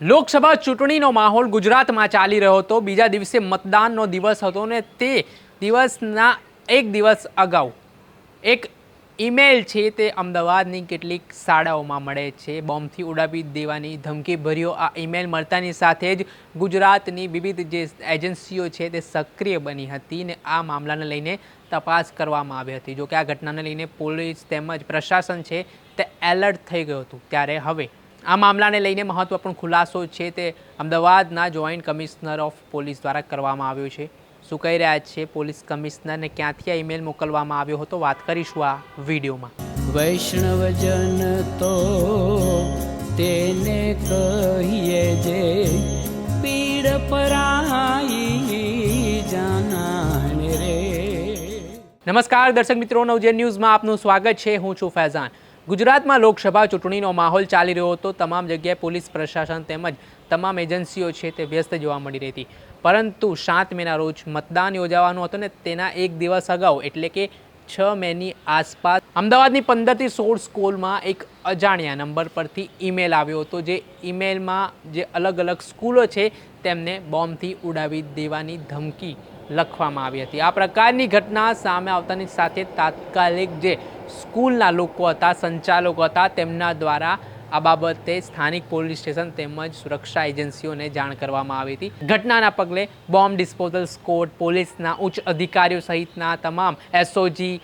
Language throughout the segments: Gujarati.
લોકસભા ચૂંટણીનો માહોલ ગુજરાતમાં ચાલી રહ્યો હતો. બીજા દિવસે મતદાનનો દિવસ હતો ને તે દિવસના એક દિવસ અગાઉ એક ઈમેલ છે તે અમદાવાદની કેટલીક શાળાઓમાં મળે છે. બોમ્બથી ઉડાવી દેવાની ધમકી ભર્યો આ ઈમેલ. મળતાની સાથે જ ગુજરાતની વિવિધ જે એજન્સીઓ છે તે સક્રિય બની હતી ને આ મામલાને લઈને તપાસ કરવામાં આવી હતી. જો કે આ ઘટનાને લઈને પોલીસ તેમજ પ્રશાસન છે તે એલર્ટ થઈ ગયું હતું. ત્યારે હવે આ મામલાને લઈને મહત્વપૂર્ણ ખુલાસો છે તે અમદાવાદના જોઈન્ટ કમિશનર ઓફ પોલીસ દ્વારા કરવામાં આવ્યો છે. શું કહી રહ્યા છે પોલીસ કમિશનરને? ક્યાંથી આ ઈમેલ મોકલવામાં આવ્યો હતો? વાત કરીશું આ વિડીયોમાં. વૈષ્ણવજન તો તેને કહીએ જે પીડ પરાઈ જાનાને રે. નમસ્કાર દર્શક મિત્રો નવજે ન્યૂઝમાં આપનું સ્વાગત છે. હું છું ફૈઝાન. ગુજરાતમાં લોકસભા ચૂંટણીનો માહોલ ચાલી રહ્યો હતો. તમામ જગ્યાએ પોલીસ પ્રશાસન તેમજ તમામ એજન્સીઓ છે તે વ્યસ્ત જોવા મળી રહી હતી. પરંતુ સાત મેના રોજ મતદાન યોજાવાનું હતું ને તેના એક દિવસ અગાઉ, એટલે કે છ મેની આસપાસ. અમદાવાદની પંદરથી સોળ સ્કૂલમાં એક અજાણ્યા નંબર પરથી ઈમેલ આવ્યો હતો, જે ઈમેલમાં જે અલગ અલગ સ્કૂલો છે તેમને બોમ્બથી ઉડાવી દેવાની ધમકી લખવામાં આવી હતી. આ પ્રકારની ઘટના સામે આવતાની સાથે તાત્કાલિક જે સ્કૂલના લોકો હતા, સંચાલકો હતા, તેમના દ્વારા આ બાબતે સ્થાનિક પોલીસ સ્ટેશન તેમજ સુરક્ષા એજન્સીઓને જાણ કરવામાં આવી હતી. ઘટનાના પગલે બોમ્બ ડિસ્પોઝલ સ્કોડ, પોલીસના ઉચ્ચ અધિકારીઓ સહિતના તમામ એસઓજી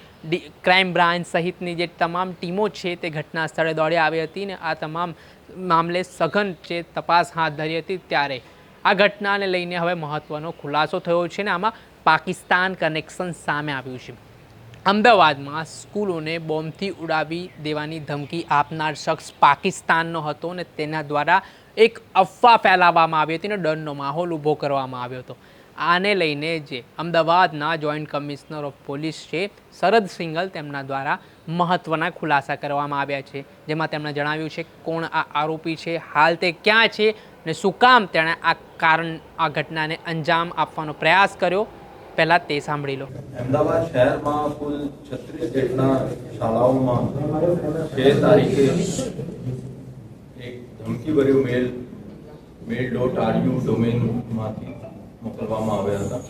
ક્રાઇમ બ્રાન્ચ સહિતની જે તમામ ટીમો છે તે ઘટના સ્થળે દોડી આવી હતી ને આ તમામ મામલે સઘન જે તપાસ હાથ ધરી હતી ત્યારે આ ઘટનાને લઈને હવે મહત્વનો ખુલાસો થયો છે ને આમાં પાકિસ્તાન કનેક્શન સામે આવ્યું છે. અમદાવાદમાં સ્કૂલોને બોમ્બથી ઉડાવી દેવાની ધમકી આપનાર શખ્સ પાકિસ્તાનનો હતો અને તેના દ્વારા એક અફવા ફેલાવવામાં આવી હતી અને ડરનો માહોલ ઊભો કરવામાં આવ્યો હતો. આને લઈને જે અમદાવાદના જોઈન્ટ કમિશનર ઓફ પોલીસ છે શરદ સિંગલ તેમના દ્વારા મહત્ત્વના ખુલાસા કરવામાં આવ્યા છે. જેમાં તેમણે જણાવ્યું છે, કોણ આ આરોપી છે? હાલ તે ક્યાં છે? ને શું કામ તેણે આ કારણ, આ ઘટનાને અંજામ આપવાનો પ્રયાસ કર્યો? પહેલાં તે સાંભળી લો. અમદાવાદ શહેરમાં કુલ છત્રીસ જેટલા શાળાઓમાં છ તારીખે એક ધમકીભર્યું મેલ મેલ ડોટ આરયુ ડોમેનમાંથી મોકલવામાં આવ્યા હતા.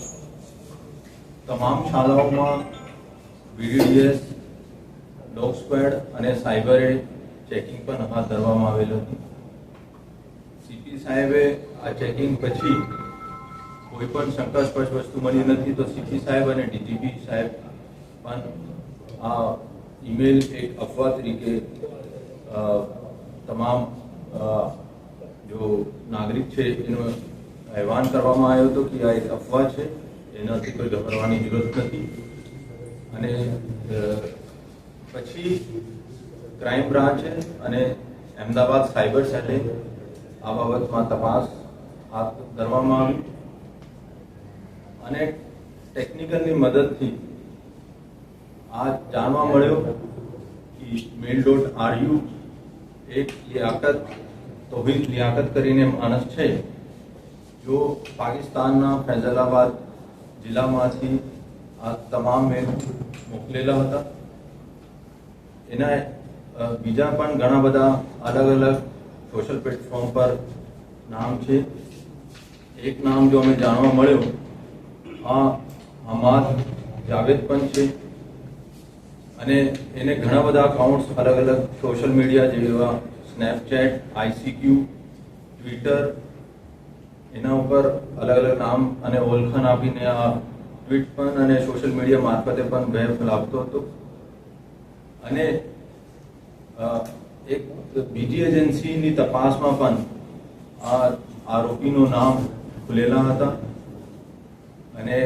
તમામ શાળાઓમાં વીડીડીએસ ડોગ સ્ક્વેડ અને સાયબરે ચેકિંગ પણ હાથ ધરવામાં આવેલું હતું. સીપી સાહેબે આ ચેકિંગ પછી કોઈ પણ શંકાસ્પદ વસ્તુ મળી નથી તો સીપી સાહેબ અને ડીજીપી સાહેબ પણ આ ઈમેલ એક અફવા તરીકે તમામ જો નાગરિક છે એનો અહેવાન કરવામાં આવ્યો હતો કે આ એક અફવા છે, એનાથી કોઈ ગભરવાની જરૂરત નથી. અને પછી ક્રાઇમ બ્રાન્ચે અને અમદાવાદ સાયબર સેલે આ બાબતમાં તપાસ હાથ ધરવામાં આવી. અને ટેકનિકલની મદદથી આ જાણવા મળ્યો કે મેલ ડોટ આરયુ એક લિયાકત, તોહિદ લિયાકત કરીને માણસ છે. જો પાકિસ્તાનના ફૈઝલાબાદ જિલ્લામાંથી આ તમામ મેલ મોકલેલા હતા એના બીજા પણ ઘણા બધા અલગ અલગ સોશિયલ પ્લેટફોર્મ પર નામ છે એક નામ જો અમે જાણવા મળ્યું આ હમાદ જાવેદ પણ છે અને એને ઘણા બધા અકાઉન્ટ્સ અલગ અલગ સોશિયલ મીડિયા જેવા સ્નેપચેટ આઈસીક્યુ ટ્વિટર એના ઉપર અલગ અલગ નામ અને ઓળખાણ આપીને આ ટ્વીટ પણ અને સોશિયલ મીડિયા મારફતે પણ ભય ફેલાવતો હતો. અને એક બીજી એજન્સીની તપાસમાં પણ આ આરોપીનું નામ ખુલેલા હતા. અને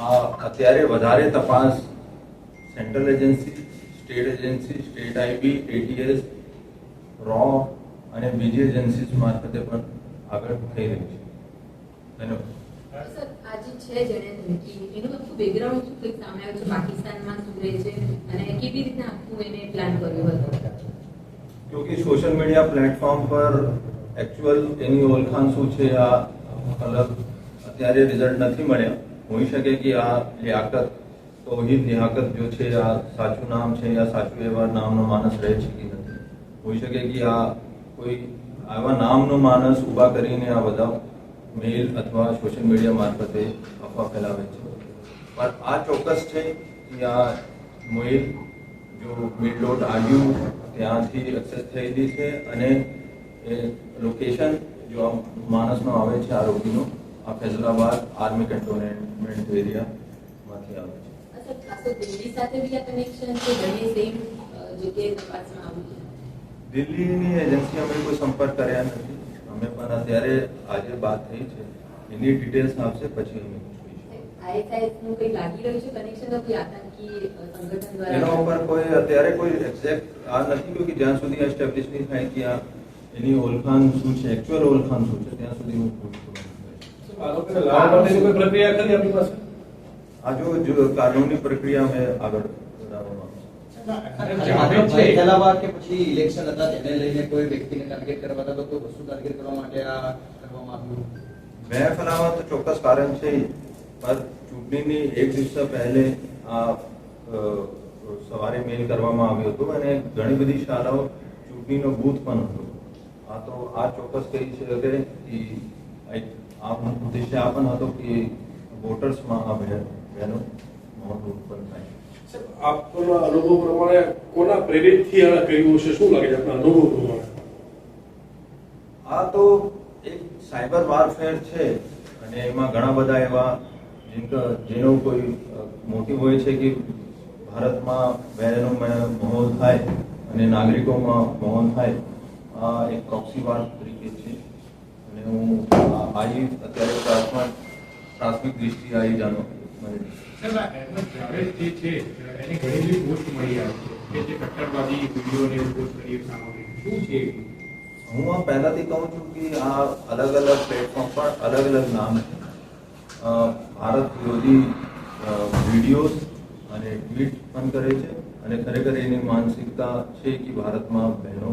આ અત્યારે વધારે તપાસ central agency, state agency, state IB, ATS, row અને બીજી એજન્સીઝ મારફતે પણ આગળ થઈ રહી છે. ધન્યવાદ. સર આજે છે જેને એનું આખું બેકગ્રાઉન્ડ શું કંઈક સામે આવ્યું છે પાકિસ્તાનમાં શું રહે છે અને કેવી રીતના આખું એને પ્લાન કર્યો હતો? ક્યોંકि સોશિયલ મીડિયા પ્લેટફોર્મ પર એકચ્યુઅલ એની ઓળખાણ શું છે આ મતલબ અત્યારે રિઝલ્ટ નથી મળ્યા. હોઈ શકે કે આ લિયાકત તોહિદ લિયાકત જો છે આ સાચું નામ છે યા સાચું એવા નામનો માણસ રહે છે કે નથી. હોઈ શકે કે આ કોઈ આવા નામનો માણસ ઊભા કરીને આ બધા મેલ અથવા સોશિયલ મીડિયા મારફતે અફવા ફેલાવે છે. પણ આ ચોક્કસ છે કે આ મેલ જો મેલ ડોટ આરયુ ત્યાંથી એક્સેસ થયેલી છે અને એ લોકેશન જો આ માણસનો આવે છે આરોપીનો, આ ફૈઝલાબાદ આર્મી કેન્ટોનમેન્ટ એરિયામાંથી આવે છે. દિલ્હી સાથે બી આ કનેક્શન છે? સેમ જગ્યાએ તપાસમાં આવ્યું દિલ્હીની એજન્સી અમે કોઈ સંપર્ક કર્યા નથી. અમે પણ અત્યારે આજે વાત થઈ છે. એની ડિટેલ્સ આવશે પછી અમે એના ઉપર કોઈ અત્યારે કોઈ એક્ઝેક્ટ આ નથી કે જ્યાં સુધી એસ્ટેબ્લિશ નહીં થાય કે એની ઓળખાણ શું છે એકચ્યુઅલ ઓળખાણ શું છે ત્યાં સુધી હું આ જો કાનૂની પ્રક્રિયા અમે આગળ કે પછી ઇલેક્શન હતા તેને લઈને કોઈ વ્યક્તિને ટાર્ગેટ કરવા હતા તો કોઈ વસ્તુ ટાર્ગેટ કરવા માટે આ કરવામાં આવ્યું મેં ફેલાવા તો ચોક્કસ કારણ છે જ. ચૂંટણીની એક દિવસ પહેલે આ સવારે મેલ કરવામાં આવ્યો હતો અને ઘણી બધી શાળાઓ ચૂંટણીનો બૂથ પણ હતો. આ તો આ ચોક્કસ કહી છે કે આ ઉદ્દેશ્ય આ પણ હતો કે વોટર્સમાં આ બહેન માહોલ ઉત્પન્ન થાય. આપના અનુભવ પ્રમાણે કોના પ્રેરિતથી આ કર્યું છે શું લાગે છે આપના અનુભવ પ્રમાણે? આ તો એક સાયબર વારફેર છે અને એમાં ઘણા બધા એવા જેનો કોઈ મોટિવ હોય છે કે ભારતમાં વેરનો માહોલ થાય અને નાગરિકોમાં માહોલ થાય, આ એક પ્રોક્સી વાર તરીકે છે. અને હું આજે અત્યારે પ્રાથમિક પ્રાથમિક દ્રષ્ટિ આવી જાણો હું આ પહેલાથી કહું છું કે આ અલગ અલગ પ્લેટફોર્મ પર અલગ અલગ નામ છે. ભારત વિરોધી વિડીયોઝ અને ટ્વીટ પણ કરે છે અને ખરેખર એની માનસિકતા છે કે ભારતમાં બહેનો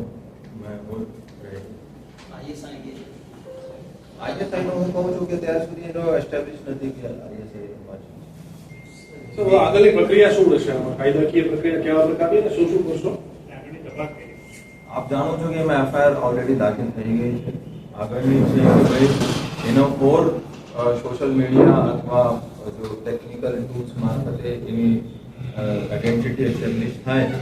આઈએસઆઈ નો હું કહું છું કે ત્યાર સુધી એનો એસ્ટાબ્લિશ નથી કે આઈએસઆઈ તો આગળની પ્રક્રિયા શું રહેશે? આમાં કાયદાકીય પ્રક્રિયા કેવા પ્રકારની અને શું શું કરશો? કરી આપ જાણો છો કે એમાં એફઆઈઆર ઓલરેડી દાખલ થઈ ગઈ છે. આગળની છે કે ભાઈ એનો ઓર સોશિયલ મીડિયા અથવા જો ટેકનિકલ ટૂલ્સ મારફતે એની આઈડેન્ટિટી એસ્ટેબ્લિશ થાય.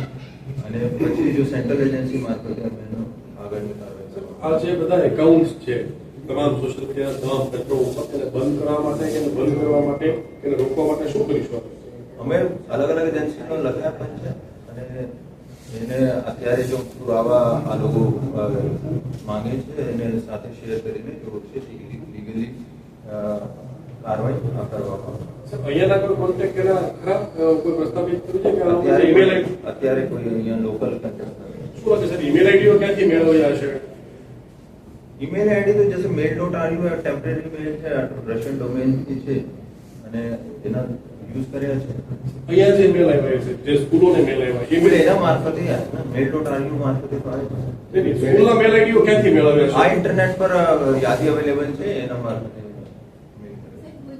અને પછી જો સેન્ટ્રલ એજન્સી મારફતે અમે એનો આગળની કાર્યવાહી આ જે બધા એકાઉન્ટ્સ છે તમામ સોશિયલ મીડિયા તમામ પ્લેટફોર્મ ઉપર બંધ કરવા માટે કે બંધ કરવા માટે કે રોકવા માટે શું કરીશું આપણે? અમે અલગ અલગ એજન્સીનો લખ્યા પણ છે. અને એને અત્યારે જો પુરાવા આ લોકો માંગે છે એને સાથે શેર કરીને જો છે લીગલી કાર્યવાહી કરવામાં આવે. અત્યારે કોઈ અહીંયા લોકલ કોન્ટેક્ટ ઈમેલ આઈડીઓ ક્યાંથી મેળવ્યા છે? ઈમેલ આઈડી તો જશે mail dot R U temporary mail છે રશિયન ડોમેનથી છે. અને એના યુઝ કર્યા છે. અહીંયા જે મેલ આવ્યા છે જે સ્કૂલોને મેલ આવ્યા એ એના મારફતે મેલ ડોટ આર મારફતે તો આવે છે નહીં, સ્કૂલના મેલ આવ્યો ક્યાંથી મેલ આ છે ઇન્ટરનેટ પર યાદી અવેલેબલ છે એના મારફતે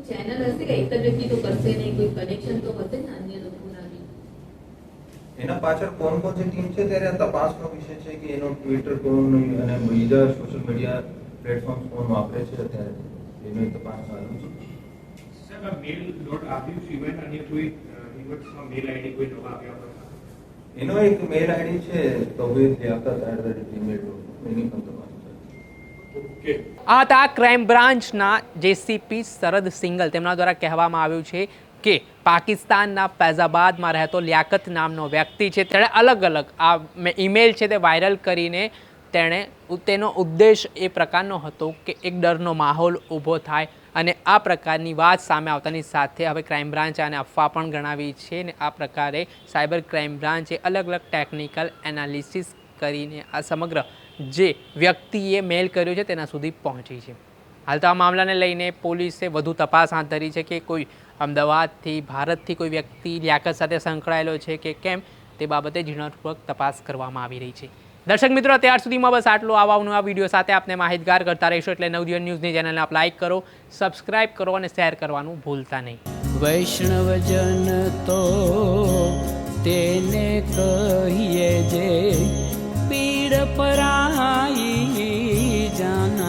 ચેનલ હશે કે એક જ વ્યક્તિ તો કરશે નહીં કોઈ કનેક્શન તો હશે ને અન્ય લોકોના એના પાછળ કોણ કોણ જે ટીમ છે? ત્યારે આ તપાસનો વિષય છે કે એનો ટ્વિટર કોણ અને બીજા સોશિયલ મીડિયા પ્લેટફોર્મ કોણ વાપરે છે અત્યારે? એની તપાસ ચાલુ છે. એનો એક મેલ આઈડી છે. એની આ હતા ક્રાઇમ બ્રાન્ચના જેસીપી શરદ સિંગલ. તેમના દ્વારા કહેવામાં આવ્યું છે કે પાકિસ્તાનના ફૈઝાબાદમાં રહેતો લિયાકત નામનો વ્યક્તિ છે. તેણે અલગ અલગ આ ઈમેલ છે તે વાયરલ કરીને તેણે તેનો ઉદ્દેશ એ પ્રકારનો હતો કે એક ડરનો માહોલ ઊભો થાય અને આ પ્રકારની વાત સામે આવતાની સાથે હવે ક્રાઇમ બ્રાન્ચ આને અફવા પણ ગણાવી છે અને આ પ્રકારે સાયબર ક્રાઇમ બ્રાન્ચે અલગ અલગ ટેકનિકલ એનાલિસિસ કરીને આ સમગ્ર જે વ્યક્તિએ મેલ કર્યો છે તેના સુધી પહોંચી છે. હાલ તો આ મામલાને લઈને પોલીસે વધુ તપાસ હાથ ધરી છે કે કોઈ અમદાવાદથી, ભારતથી કોઈ વ્યક્તિ લિયાકત સાથે સંકળાયેલો છે કે કેમ તે બાબતે ઝીણવટપૂર્વક તપાસ કરવામાં આવી રહી છે. દર્શક મિત્રો, અત્યાર સુધીમાં બસ આટલું. આવા નવા વીડિયો સાથે આપને માહિતગાર કરતા રહીશું એટલે નવજીવન ન્યૂઝની ચેનલને આપ લાઇક કરો, સબસ્ક્રાઇબ કરો અને શેર કરવાનું ભૂલતા નહીં. વૈષ્ણવજન તો તેને કહીએ જે પીડ પરાઈ જાણ